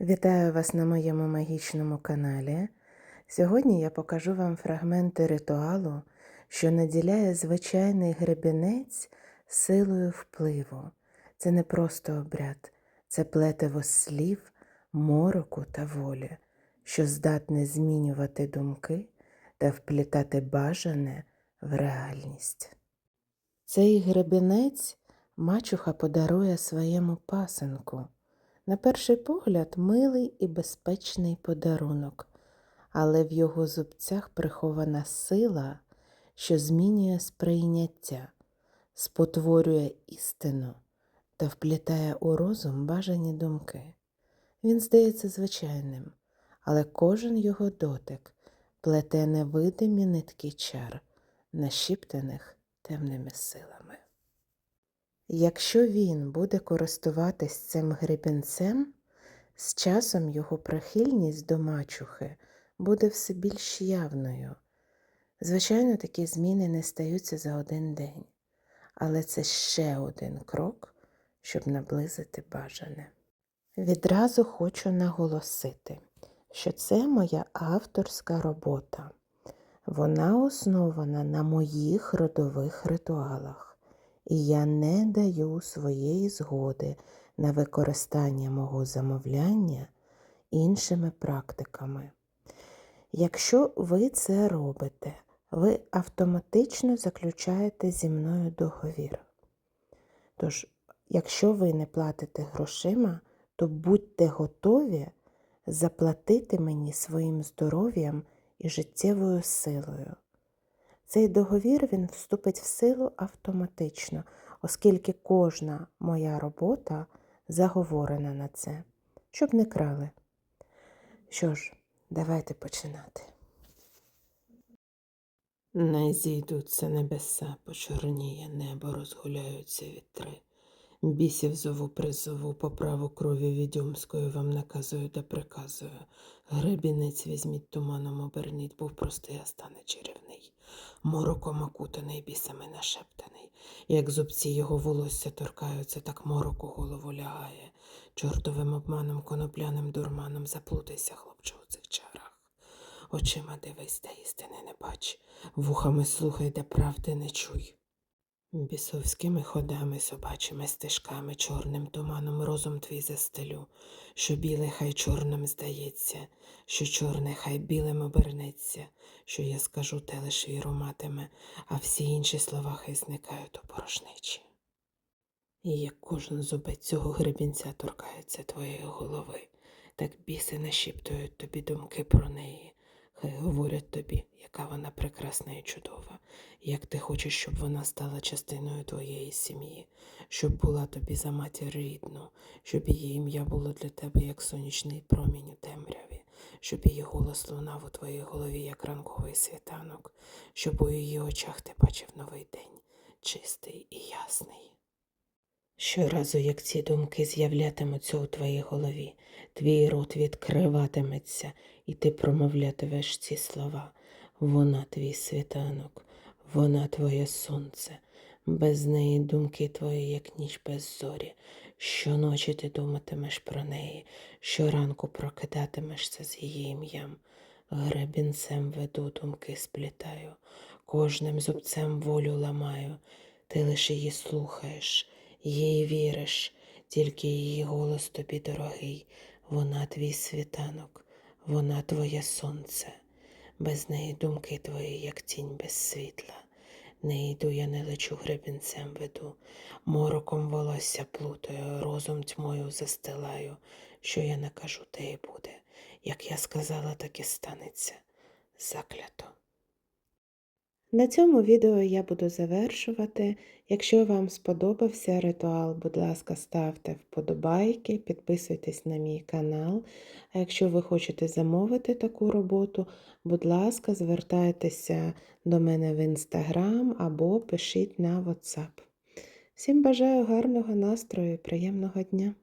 Вітаю вас на моєму магічному каналі. Сьогодні я покажу вам фрагменти ритуалу, що наділяє звичайний гребінець силою впливу. Це не просто обряд, це плетиво слів, мороку та волі, що здатне змінювати думки та вплітати бажане в реальність. Цей гребінець мачуха подарує своєму пасенку. На перший погляд, милий і безпечний подарунок, але в його зубцях прихована сила, що змінює сприйняття, спотворює істину та вплітає у розум бажані думки. Він здається звичайним, але кожен його дотик плете невидимі нитки чар, нашіптаних темними силами. Якщо він буде користуватись цим гребінцем, з часом його прихильність до мачухи буде все більш явною. Звичайно, такі зміни не стаються за один день, але це ще один крок, щоб наблизити бажане. Відразу хочу наголосити, що це моя авторська робота. Вона основана на моїх родових ритуалах і я не даю своєї згоди на використання мого замовляння іншими практиками. Якщо ви це робите, ви автоматично заключаєте зі мною договір. Тож, якщо ви не платите грошима, то будьте готові заплатити мені своїм здоров'ям і життєвою силою. Цей договір він вступить в силу автоматично, оскільки кожна моя робота заговорена на це, щоб не крали. Що ж, давайте починати. Не зійдуться небеса, почорніє небо, розгуляються вітри. Бісів зову призову, по праву крові відьомської вам наказую та приказую. Гребінець візьміть туманом оберніть, був простий, а стане чарівний. Мороком окутаний, бісами нашептаний. Як зубці його волосся торкаються, так мороку голову лягає. Чортовим обманом, конопляним дурманом заплутайся, хлопче, у цих чарах. Очима дивись, та істини не бач, вухами слухай, де правди не чуй. Бісовськими ходами, собачими стежками, чорним туманом розум твій застелю, що біле хай чорним здається, що чорне хай білим обернеться, що я скажу, те лиш віру матиме, а всі інші слова хай зникають у порожничі. І як кожен зубець цього гребінця торкається твоєї голови, так біси нашіптують тобі думки про неї, хай говорять тобі, яка вона прекрасна і чудова, як ти хочеш, щоб вона стала частиною твоєї сім'ї, щоб була тобі за матір рідну, щоб її ім'я було для тебе як сонячний промінь у темряві, щоб її голос лунав у твоїй голові, як ранковий світанок, щоб у її очах ти бачив новий день, чистий і ясний. Щоразу, як ці думки з'являтимуться у твоїй голові, твій рот відкриватиметься, і ти промовлятимеш ці слова. Вона твій світанок, вона твоє сонце, без неї думки твої, як ніч без зорі. Щоночі ти думатимеш про неї, щоранку прокидатимешся з її ім'ям. Гребінцем веду думки сплітаю, кожним зубцем волю ламаю, ти лише її слухаєш їй віриш, тільки її голос тобі дорогий, вона твій світанок, вона твоє сонце, без неї думки твої, як тінь без світла. Не йду, я не лечу гребінцем веду, мороком волосся плутаю, розум тьмою застилаю, що я накажу, те і буде. Як я сказала, так і станеться. Заклято. На цьому відео я буду завершувати. Якщо вам сподобався ритуал, будь ласка, ставте вподобайки, підписуйтесь на мій канал. А якщо ви хочете замовити таку роботу, будь ласка, звертайтеся до мене в інстаграм або пишіть на WhatsApp. Всім бажаю гарного настрою і приємного дня!